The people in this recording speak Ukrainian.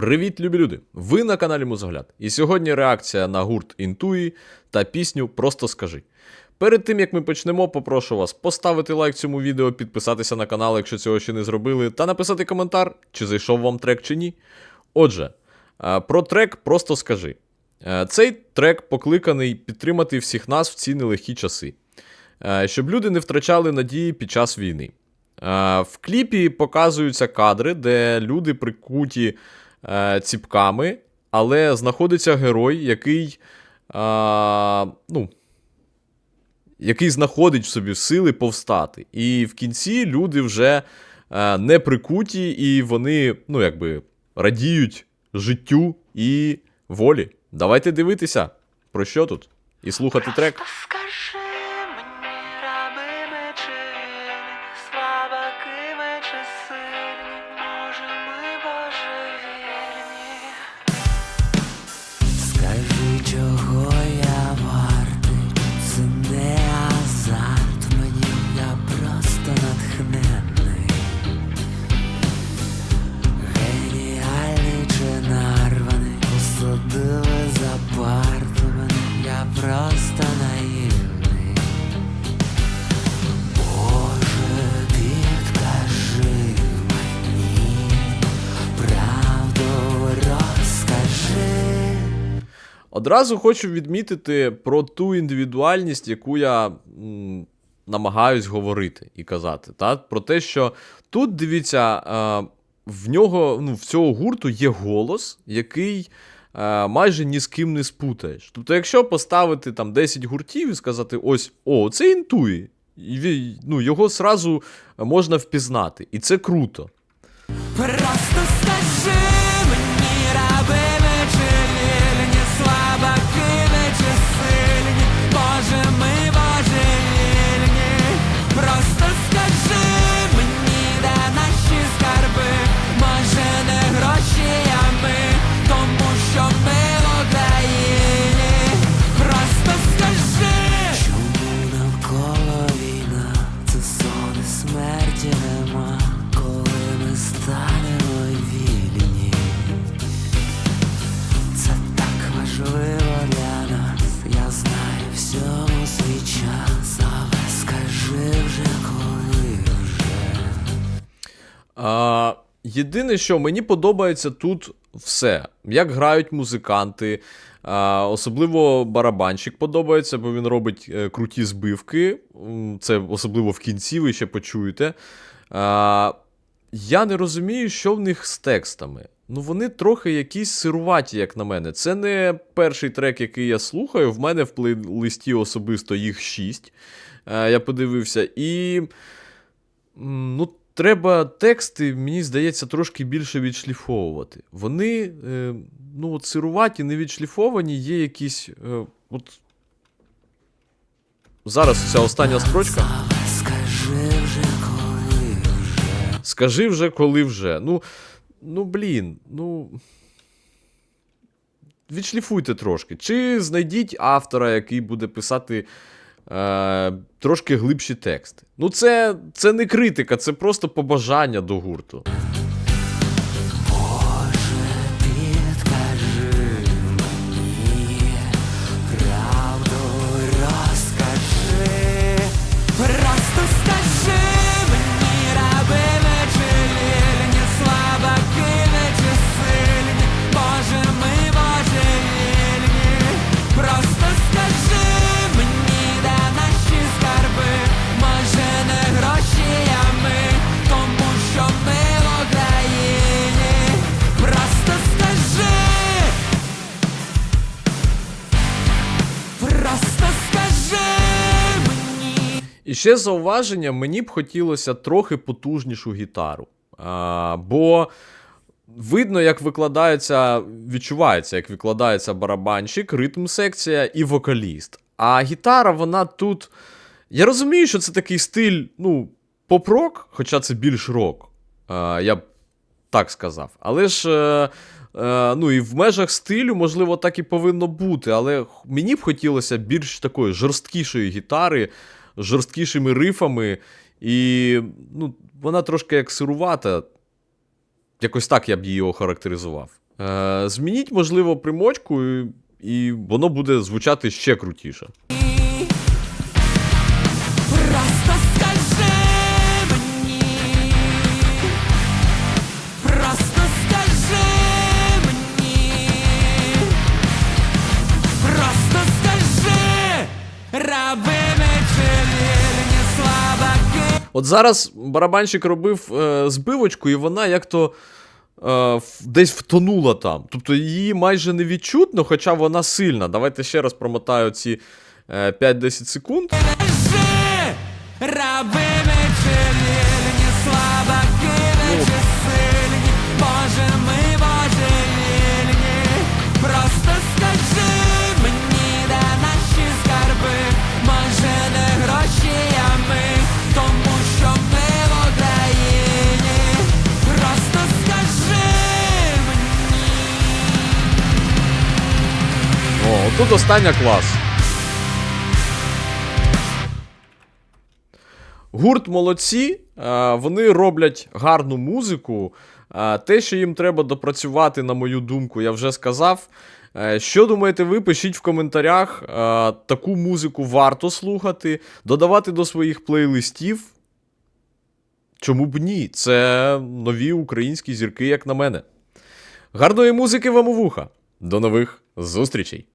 Привіт, любі люди! Ви на каналі Музогляд. І сьогодні реакція на гурт Інтуї та пісню Просто скажи. Перед тим як ми почнемо, попрошу вас поставити лайк цьому відео, підписатися на канал, якщо цього ще не зробили, та написати коментар, чи зайшов вам трек чи ні. Отже, е, про трек Просто скажи. Е, Цей трек покликаний підтримати всіх нас в ці нелегкі часи, е, щоб люди не втрачали надії під час війни. В кліпі показуються кадри, де люди прикуті е, ціпками, але знаходиться герой, який, е, ну, який знаходить в собі сили повстати. І в кінці люди вже е, не прикуті, і вони, ну, якби, радіють життю і волі. Давайте дивитися, про що тут, і слухати трек. Просто скажи Скажи, чого Одразу хочу відмітити про ту індивідуальність, яку я намагаюсь говорити і казати. Та? Про те, що тут дивіться, е, в нього, ну, в цього гурту є голос, який е, майже ні з ким не спутаєш. Тобто, якщо поставити там 10 гуртів і сказати, ось, о, це інтуї. Ну, його сразу можна впізнати. І це круто. Просто А, єдине, що мені подобається тут все. Як грають музиканти, а, особливо барабанщик подобається, бо він робить е, круті збивки. Це особливо в кінці, ви ще почуєте. А, я не розумію, що в них з текстами. Ну, вони трохи якісь сируваті, як на мене. Це не перший трек, який я слухаю. В мене в плейлисті особисто їх шість. Е, я подивився. І. Ну, треба тексти, мені здається, трошки більше відшліфовувати. Вони, е, ну, от сируваті, не відшліфовані, є якісь. Е, от... Зараз ця остання строчка. Скажи вже коли вже. Скажи вже, коли вже. Ну, ну блін, ну. Відшліфуйте трошки. Чи знайдіть автора, який буде писати е, трошки глибші тексти. Ну, це, це не критика, це просто побажання до гурту. І ще зауваження, мені б хотілося трохи потужнішу гітару. А, бо видно, як викладається, відчувається, як викладається барабанщик, ритм секція і вокаліст. А гітара, вона тут. Я розумію, що це такий стиль, ну, поп-рок, хоча це більш рок. А, я б так сказав. Але ж. Е, е, ну і в межах стилю, можливо, так і повинно бути. Але мені б хотілося більш такої жорсткішої гітари, жорсткішими рифами. І ну, вона трошки як сирувата. Якось так я б її охарактеризував. Е, змініть, можливо, примочку, і, і воно буде звучати ще крутіше. Просто скажи мені, просто скажи просто скажи, слабаки. От зараз барабанщик робив е, збивочку, і вона як-то е, десь втонула там. Тобто її майже не відчутно, хоча вона сильна. Давайте ще раз промотаю ці е, 5-10 секунд. Скажи, тут остання клас. Гурт молодці, вони роблять гарну музику. Те, що їм треба допрацювати, на мою думку, я вже сказав. Е, Що думаєте ви? Пишіть в коментарях. Таку музику варто слухати, додавати до своїх плейлистів. Чому б ні? Це нові українські зірки, як на мене. Гарної музики вам у вуха. До нових зустрічей!